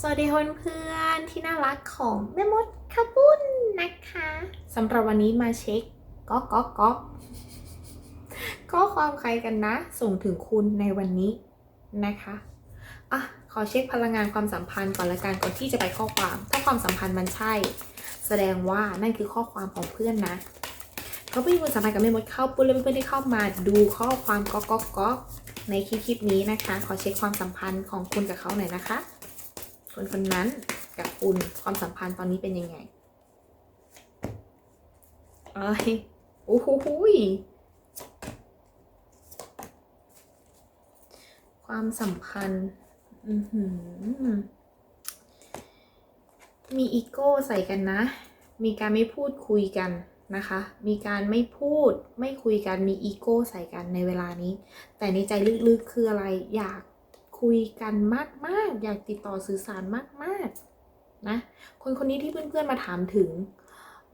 สวัสดีเพื่อนๆที่น่ารักของแม่มดคาปุ้นนะคะสำหรับวันนี้มาเช็คก๊อกก๊อกก๊อกข้อความใครกันนะ ส่งถึงคุณในวันนี้นะคะอะขอเช็คพลังงานความสัมพันธ์ก่อนละกันก่อนที่จะไปข้อความ ถ้าความสัมพันธ์มันใช่ แสดงว่านั่นคือข้อความของเพื่อนนะเขาไม่มีความสัมพันธ์กับแม่มดเข้าปุ้นและเพื่อนๆที่เข้ามาดูข้อความก๊อกก๊อกก๊อกในคลิปนี้นะคะ ขอเช็คความสัมพันธ์ของคุณกับเขาหน่อยนะคะ คนคนนั้นกับคุณความสัมพันธ์ตอนนี้เป็นยังไงเอ้ยโอ้โหความสัมพันธ์มีอีโก้ใส่กันนะ มีการไม่พูดคุยกันนะคะ มีการไม่พูดไม่คุยกัน มีอีโก้ใส่กันในเวลานี้ แต่ในใจลึกๆคืออะไร อยาก คุยกันมากๆ อยากติดต่อสื่อสารมากๆนะคนคนนี้ที่เพื่อนๆมาถามถึง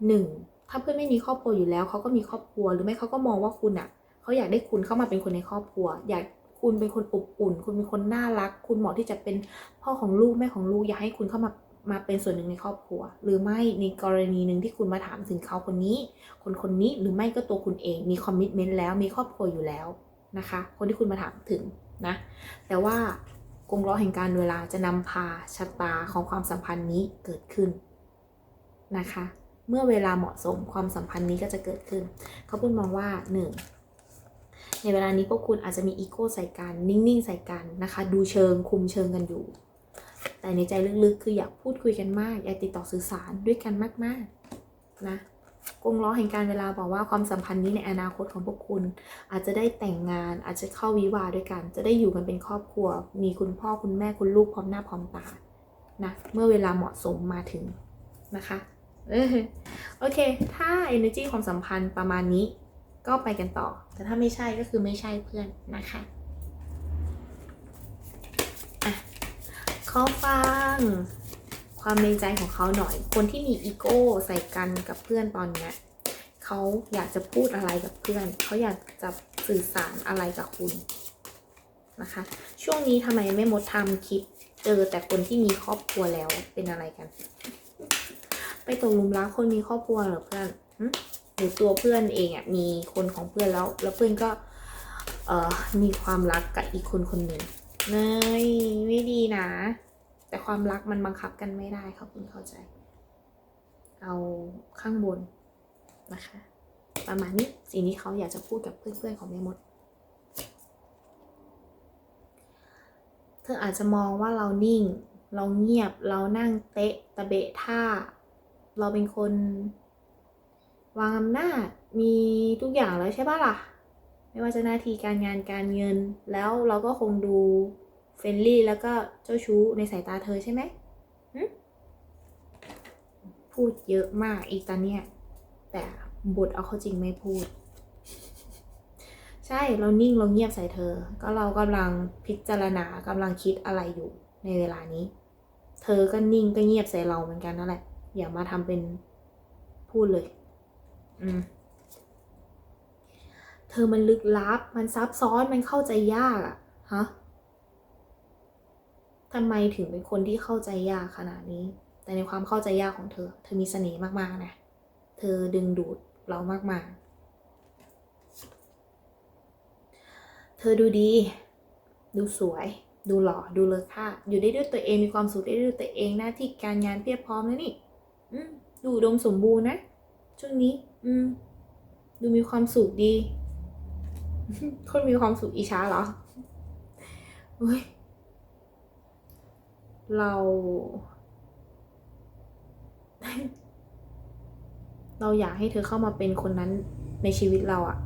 หนึ่งถ้าเพื่อนไม่มีครอบครัวอยู่แล้วเขาก็มีครอบครัวหรือไม่เขาก็มองว่าคุณอะเขาอยากได้คุณเข้ามาเป็นคนในครอบครัว อยากคุณเป็นคนอบอุ่น คุณเป็นคนน่ารัก คุณเหมาะที่จะเป็นพ่อของลูกแม่ของลูกอยากให้คุณเข้ามามาเป็นส่วนหนึ่งในครอบครัว หรือไม่ในกรณีหนึ่งที่คุณมาถามถึงเขาคนนี้ คนคนนี้หรือไม่ก็ตัวคุณเองมีคอมมิชเมนต์แล้วมีครอบครัวอยู่แล้วนะคะ คนที่คุณมาถามถึง นะแต่ว่ากงล้อแห่งการเวลาจะนำพาชะตาของความสัมพันธ์นี้เกิดขึ้นนะคะ เมื่อเวลาเหมาะสมความสัมพันธ์นี้ก็จะเกิดขึ้น เขาพูดมองว่าหนึ่งในเวลานี้พวกคุณอาจจะมีอีโก้ใส่กันนิ่งๆใส่กันนะคะ ดูเชิงคุมเชิงกันอยู่ แต่ในใจลึกๆ คืออยากพูดคุยกันมาก อยากติดต่อสื่อสารด้วยกันมากๆนะ กงล้อแห่งการเวลาบอกว่าความสัมพันธ์นี้ในอนาคตของพวกคุณ อาจจะได้แต่งงานอาจจะเข้าวิวาด้วยกัน จะได้อยู่กันเป็นครอบครัว มีคุณพ่อคุณแม่คุณลูกพร้อมหน้าพร้อมตานะเมื่อเวลาเหมาะสมมาถึงนะคะโอเค ถ้า energy ความสัมพันธ์ประมาณนี้ ก็ไปกันต่อ แต่ถ้าไม่ใช่ก็คือไม่ใช่เพื่อนนะคะอะขอฟัง ความในใจของเขาหน่อย คนที่มีอีโก้ใส่กันกับเพื่อนตอนเนี้ยเขาอยากจะพูดอะไรกับเพื่อน เขาอยากจะสื่อสารอะไรกับคุณนะคะ ช่วงนี้ทำไมไม่มดทำคลิปเจอแต่คนที่มีครอบครัวแล้วเป็นอะไรกัน ไปตกลุมรักคนมีครอบครัวเหรอเพื่อนหึหรือตัวเพื่อนเองอะมีคนของเพื่อนแล้ว แล้วเพื่อนก็เอ่อมีความรักกับอีกคนคนหนึ่งเนยไม่ดีนะ แต่ความรักมันบังคับกันไม่ได้ครับคุณเข้าใจ เอาข้างบนนะคะ ประมาณนี้สิ่งที่เขาอยากจะพูดกับเพื่อนๆของแม่มด เธออาจจะมองว่าเรานิ่ง เราเงียบเรานั่งเตะตะเบะท่า เราเป็นคน วางอำนาจมีทุกอย่างแล้วใช่ปะล่ะ ไม่ว่าจะหน้าที่การงานการเงิน แล้วเราก็คงดู เฟรนลี่แล้วก็เจ้าชู้ในสายตาเธอใช่ไหมพูดเยอะมากอีกตอนเนี้ยแต่บทเอาเข้าจริงไม่พูด ใช่เรานิ่งเราเงียบใส่เธอ ก็เรากำลังพิจารณากำลังคิดอะไรอยู่ในเวลานี้ เธอก็นิ่งก็เงียบใส่เราเหมือนกันนั่นแหละ อย่ามาทำเป็นพูดเลย อืมเธอมันลึกลับ มันซับซ้อน มันเข้าใจยากอะฮะ ทำไมถึงเป็นคนที่เข้าใจยากขนาดนี้ แต่ในความเข้าใจยากของเธอ เธอมีเสน่ห์มากๆนะ เธอดึงดูดเรามากๆ เธอดูดี ดูสวย ดูหล่อ ดูเลอค่า อยู่ได้ด้วยตัวเอง มีความสุขได้ด้วยตัวเอง หน้าที่การงานเพียบพร้อมแล้วนี่ อืดูดมสมบูรณ์นะ ช่วงนี้ อืม ดูมีความสุขดี คนมีความสุขอิจฉาเหรอเฮ้ย เรา เราอยากให้เธอเข้ามาเป็นคนนั้นในชีวิตเราอะ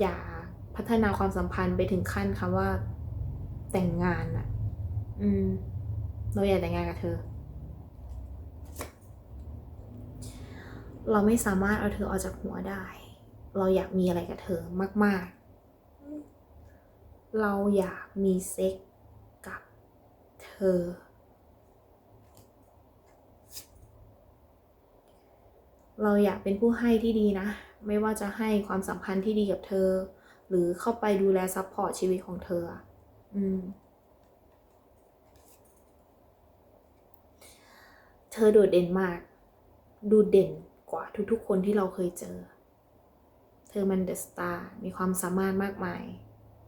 อย่าพัฒนาความสัมพันธ์ไปถึงขั้นคำว่า แต่งงานอะอืม เราอยากแต่งงานกับเธอ เราไม่สามารถเอาเธอออกจากหัวได้ เราอยากมีอะไรกับเธอมาก ๆ เราอยากมีเซ็กกับ เธอ เราอยากเป็นผู้ให้ที่ดีนะ ไม่ว่าจะให้ความสัมพันธ์ที่ดีกับเธอ หรือเข้าไปดูแลซัพพอร์ตชีวิตของเธอ อืม เธอโดดเด่นมาก ดูเด่นกว่าทุกๆ คนที่เราเคยเจอ เธอมันเดอะสตาร์ มีความสามารถมากมาย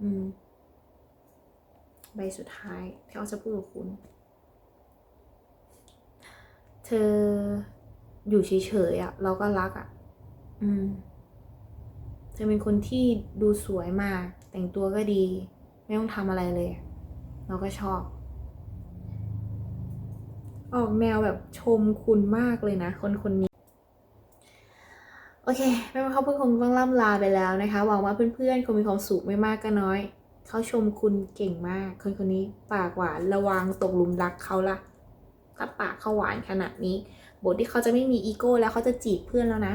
อืม ใบสุดท้ายที่เขาจะพูดกับคุณ เธออยู่เฉยๆอะ่ะ เราก็รักอะ่ะ อืม เธอเป็นคนที่ดูสวยมาก แต่งตัวก็ดี ไม่ต้องทำอะไรเลย เราก็ชอบ ออกแนวแบบชมคุณมากเลยนะ คนคนนี้โอเค ไม่ว่าเขาเพื่อนคงต้องล่ำลาไปแล้วนะคะ หวังว่าเพื่อนๆ คงมีความสุขไม่มากก็น้อย เขาชมคุณเก่งมาก คนคนนี้ปากหวานระวังตกหลุมรักเขาละถ้าปากเขาหวานขนาดนี้ บทที่เขาจะไม่มีอีโก้แล้วเขาจะจีบเพื่อนแล้วนะ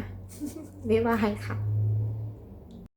บ๊ายบายค่ะ